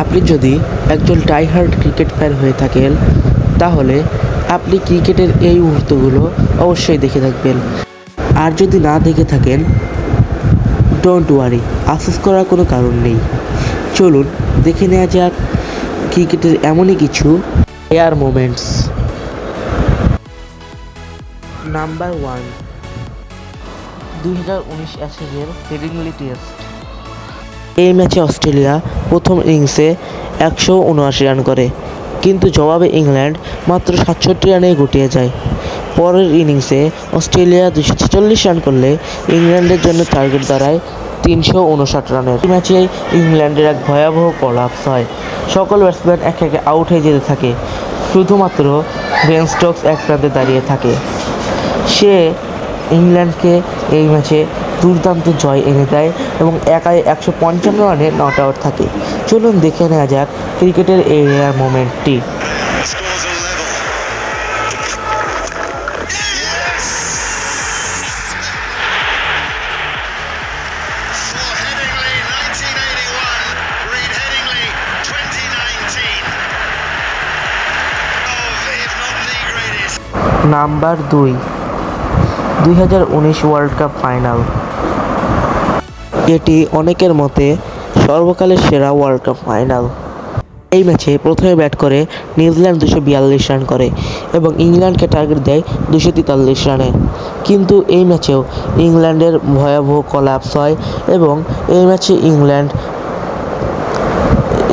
আপনি যদি একজন ডাইহার্ড ক্রিকেট ফ্যান হয়ে থাকেন, তাহলে আপনি ক্রিকেটের এই মুহূর্তগুলো অবশ্যই দেখে থাকবেন। আর যদি না দেখে থাকেন ডোন্ট ওয়ারি আফসোস করার কোনো কারণ নেই। চলুন, দেখে নেওয়া যাক ক্রিকেটের এমনই কিছু এয়ার মোমেন্টস নাম্বার ওয়ান দুই হাজার উনিশ অ্যাশেজের হেডিংলি টেস্ট এই ম্যাচে অস্ট্রেলিয়া প্রথম ইনিংসে একশো উনআশি রান করে, কিন্তু জবাবে ইংল্যান্ড মাত্র সাতষট্টি রানে গুটিয়ে যায়। পরের ইনিংসে অস্ট্রেলিয়া দুশো ছেচল্লিশ রান করলে ইংল্যান্ডের জন্য টার্গেট দাঁড়ায় তিনশো উনষাট রানের। ম্যাচে ইংল্যান্ডের এক ভয়াবহ কলাপস হয়। সকল ব্যাটসম্যান এক একে আউট হয়ে যেতে থাকে। শুধুমাত্র বেন স্টোকস এক প্রান্তে দাঁড়িয়ে থাকে। সে ইংল্যান্ডকে এই ম্যাচে দুর্দান্ত জয় এনে দেয় এবং একাই একশো পঞ্চান্ন রানে নট আউট থাকে চলুন দেখে নেওয়া যাক ক্রিকেটের এই রেয়ার মোমেন্টটি Scores a level. For Headingley, 1981. Read Headingley, 2019. Of, if not the greatest. Number দুই দুই হাজার উনিশ ওয়ার্ল্ড কাপ ফাইনাল এটি অনেকের মতে সর্বকালের সেরা ওয়ার্ল্ড কাপ ফাইনাল এই ম্যাচে প্রথমে ব্যাট করে নিউজিল্যান্ড দুশো বিয়াল্লিশ রান করে এবং ইংল্যান্ডকে টার্গেট দেয় দুশো তেতাল্লিশ রানে। কিন্তু এই ম্যাচেও ইংল্যান্ডের ভয়াবহ কলাপস হয় এবং এই ম্যাচে ইংল্যান্ড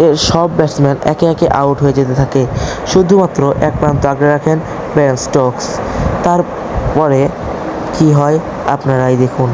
এর সব ব্যাটসম্যান একে একে আউট হয়ে যেতে থাকে। শুধুমাত্র এক প্রান্ত আগে রাখেন বেন স্টোকস তারপরে কি হয় আপনারাই দেখুন।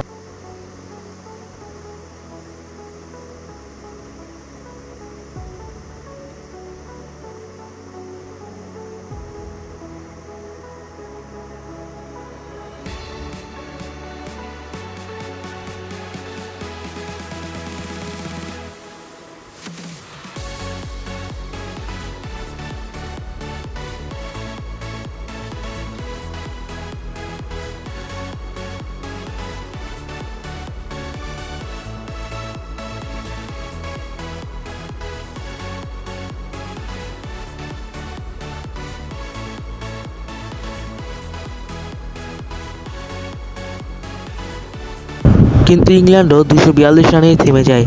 কিন্তু ইংল্যান্ডও দুশো বিয়াল্লিশ রানেই থেমে যায়।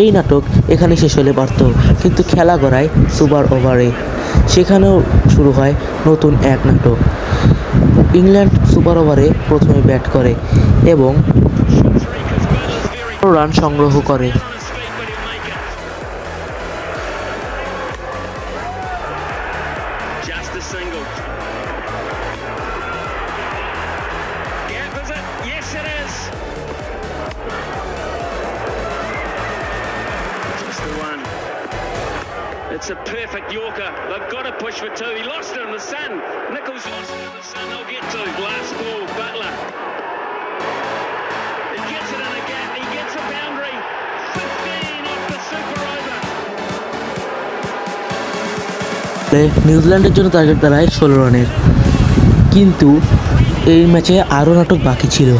এই নাটক এখানে শেষ হলে পারত কিন্তু খেলা গড়ায় সুপার ওভারে। সেখানেও শুরু হয় নতুন এক নাটক। ইংল্যান্ড সুপার ওভারে প্রথমে ব্যাট করে এবং রান সংগ্রহ করে। It's a perfect Yorker. They've got to push for two. He lost it in the sun. Nichols lost it in the sun. They'll get to. Last ball, Butler. He gets it in a gap. He gets a boundary. 15 off the super over. নিউজিল্যান্ডের জন্য target দাঁড়ায় ষোলো রানের কিন্তু এই ম্যাচে আরও নাটক বাকি ছিল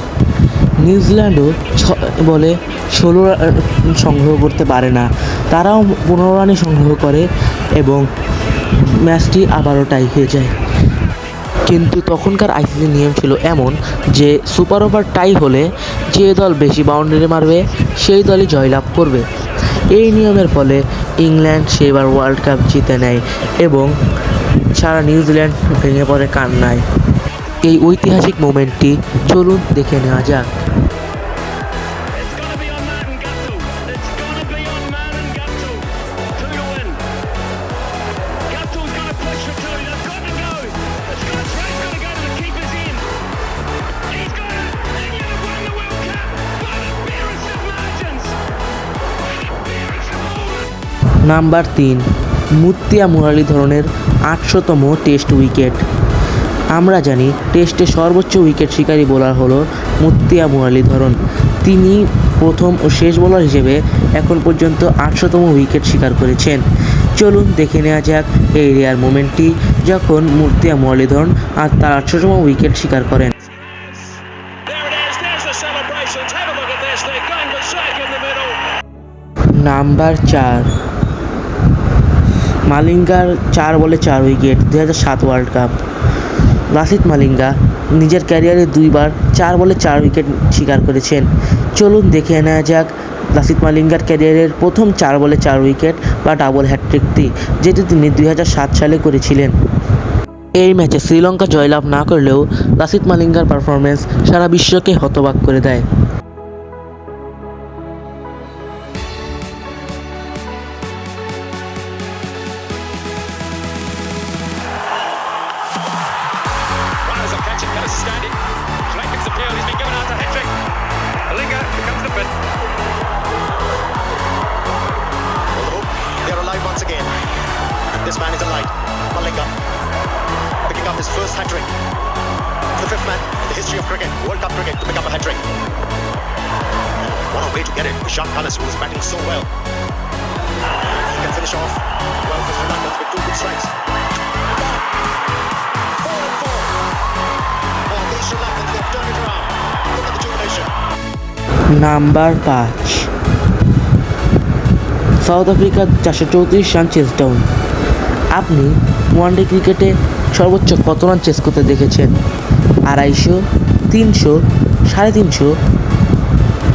নিউজিল্যান্ডও ছ বলে ষোলো রান সংগ্রহ করতে পারে না। তারাও পনেরো রানে সংগ্রহ করে এবং ম্যাচটি আবারও টাই হয়ে যায়। কিন্তু তখনকার আইসিসি নিয়ম ছিল এমন যে সুপার ওভার টাই হলে যে দল বেশি বাউন্ডারি মারবে, সেই দলই জয়লাভ করবে। এই নিয়মের ফলে ইংল্যান্ড সেবার ওয়ার্ল্ড কাপ জিতে নেয় এবং সারা নিউজিল্যান্ড ভেঙে পড়ে কান্নায়। এই ঐতিহাসিক মোমেন্টটি চলুন দেখে নেওয়া যাক। নাম্বার তিন মুতিয়া মুরালি ধরনের আটশোতম টেস্ট উইকেট। আমরা জানি টেস্টে সর্বোচ্চ উইকেট শিকারী বোলার হলো মুতিয়া মুরালীধরন তিনি প্রথম ও শেষ বোলার হিসেবে এখন পর্যন্ত আটশোতম উইকেট শিকার করেছেন। চলুন দেখে নেওয়া যাক এই রেয়ার মোমেন্টটি, যখন মুতিয়া মুরালীধরন আর তার আটশোতম উইকেট শিকার করেন. নাম্বার চার মালিঙ্গার চার বলে চার উইকেট দু হাজার সাত ওয়ার্ল্ড কাপ লাসিত মালিঙ্গা নিজের ক্যারিয়ারে দুইবার চার বলে চার উইকেট শিকার করেছেন। চলুন দেখে নেওয়া যাক লাসিত মালিঙ্গার ক্যারিয়ারের প্রথম চার বলে চার উইকেট বা ডাবল হ্যাট্রিকটি যেটি তিনি দুই হাজার সাত সালে করেছিলেন। এই ম্যাচে শ্রীলঙ্কা জয়লাভ না করলেও লাসিত মালিঙ্গার পারফরমেন্স সারা বিশ্বকে হতবাক করে দেয়। Appeal, he's been given out to Hendrick. Malinga becomes the pin. They're alive once again. This man is alive. Malinga picking up his first hat trick. The fifth man in the history of cricket, World Cup cricket, to pick up a hat trick. What a way to get it. Ishan Khanas, who was batting so well. He can finish off well for Sri Lanka with two good strikes. Number পাঁচ। South আফ্রিকার চারশো চৌত্রিশ run chase down আপনি one day ক্রিকেটে সর্বোচ্চ কত run chase করতে দেখেছেন? আড়াইশো, তিনশো, সাড়ে তিনশো।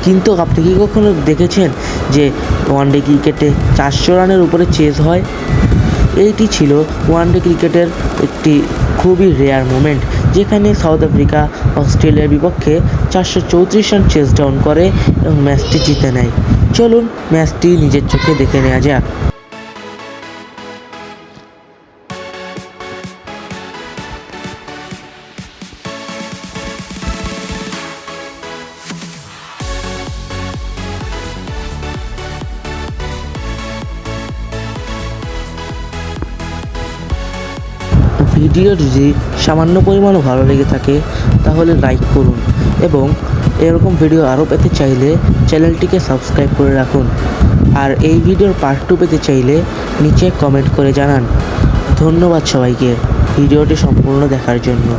কিন্তু আপনি কি কখনো দেখেছেন যে ওয়ানডে ক্রিকেটে চারশো রানের উপরে চেস হয়? এইটি ছিল ওয়ানডে ক্রিকেটের একটি খুবই রেয়ার মোমেন্ট যেখানে সাউথ আফ্রিকা, অস্ট্রেলিয়ার বিপক্ষে চারশো চৌত্রিশ রান চেস ডাউন করে এবং ম্যাচটি জিতে নেয়। চলুন ম্যাচটি নিজের চোখে দেখে নেওয়া যাক। ভিডিও যদি সামান্য পরিমাণও ভালো লেগে থাকে, তাহলে লাইক করুন এবং এরকম ভিডিও আরও পেতে চাইলে চ্যানেলটিকে সাবস্ক্রাইব করে রাখুন। আর এই ভিডিওর পার্ট টু পেতে চাইলে নিচে কমেন্ট করে জানান। ধন্যবাদ সবাইকে। ভিডিওটি সম্পূর্ণ দেখার জন্য।